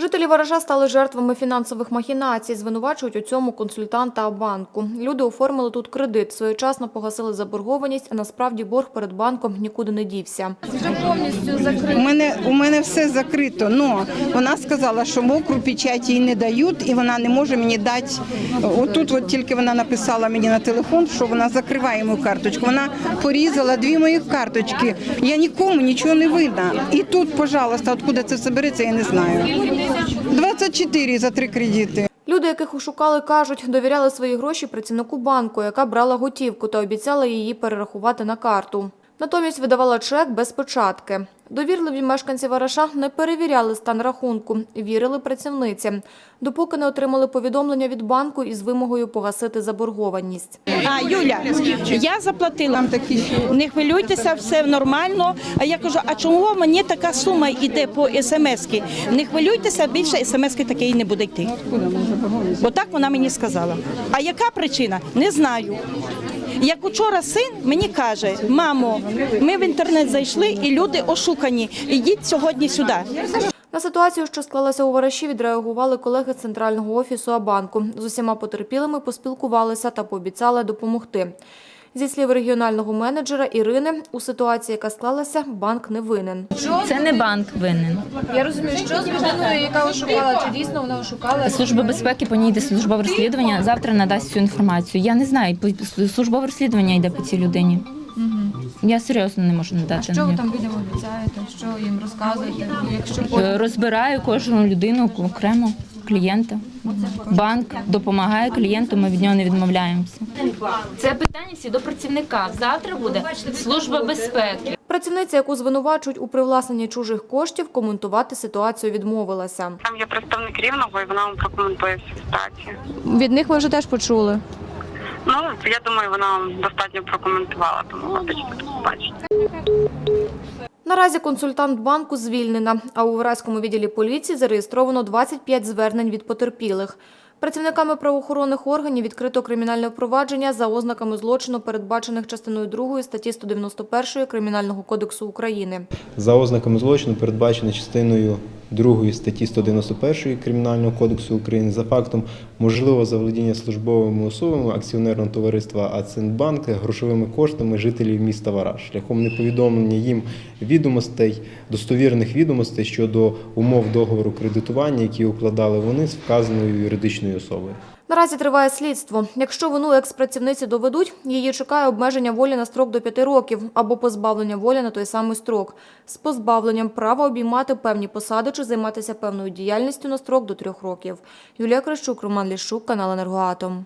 Жителі Ваража стали жертвами фінансових махінацій. Звинувачують у цьому консультанта банку. Люди оформили тут кредит, своєчасно погасили заборгованість, а насправді борг перед банком нікуди не дівся. Вже повністю У мене у мене все закрито. Но вона сказала, що мокру печать їй не дають, і вона не може мені дати. Отут, от тільки вона написала мені на телефон, що вона закриває мою карточку. Вона порізала дві моїх карточки. Я нікому нічого не видно. І тут, пожалуйста, откуда це все береться, я не знаю. 24 за три кредити. Люди, яких ошукали, кажуть, довіряли свої гроші працівнику банку, яка брала готівку та обіцяла її перерахувати на карту. Натомість видавала чек без печатки. Довірливі мешканці Вараша не перевіряли стан рахунку, вірили працівниці, допоки не отримали повідомлення від банку із вимогою погасити заборгованість. А, Юля, я заплатила. Не хвилюйтеся, все нормально. А я кажу, а чому мені така сума йде по смс-ки? Не хвилюйтеся, більше смс-ки такої не буде йти. Бо так вона мені сказала. А яка причина? Не знаю. Як учора син мені каже, мамо, ми в інтернет зайшли і люди ошукані. Ідіть сьогодні сюди. На ситуацію, що склалася у Вараші, відреагували колеги з центрального офісу Абанку. З усіма потерпілими поспілкувалися та пообіцяли допомогти. Зі слів регіонального менеджера Ірини, у ситуації, яка склалася, банк не винен. Це не банк винен. Я розумію, що з людиною, яка ошукала, чи дійсно вона ошукала? Служба безпеки по ній йде службове розслідування. Завтра надасть цю інформацію. Я не знаю, службове розслідування йде по цій людині. Я серйозно не можу надати. Що ви там людям обіцяєте? Що їм розказуєте? Якщо Е, Розбираю кожну людину окремо клієнта. Банк допомагає клієнту, ми від нього не відмовляємося. Це питання всі до працівника. Завтра буде служба безпеки. працівниця, яку звинувачують у привласненні чужих коштів, коментувати ситуацію відмовилася. Там є представник рівного, і вона вам прокоментує всю ситуацію. Від них ми вже теж почули. Ну я думаю, вона вам достатньо прокоментувала, тому ви тут побачите. Наразі консультант банку звільнена, а у Вразькому відділі поліції зареєстровано 25 звернень від потерпілих. Працівниками правоохоронних органів відкрито кримінальне провадження за ознаками злочину, передбачених частиною 2 статті 191 Кримінального кодексу України. за ознаками злочину, передбачено частиною 2 статті 191 Кримінального кодексу України за фактом можливого заволодіння службовими особами акціонерного товариства «Ацинбанк» грошовими коштами жителів міста Вараж шляхом неповідомлення їм відомостей, достовірних відомостей щодо умов договору кредитування, які укладали вони з вказаною юридичною особою. Наразі триває слідство. Якщо вину експрацівниці доведуть, її чекає обмеження волі на строк до 5 років або позбавлення волі на той самий строк з позбавленням права обіймати певні посади чи займатися певною діяльністю на строк до 3 років. Юлія Крищук, Роман Ліщук, канал «Енергоатом».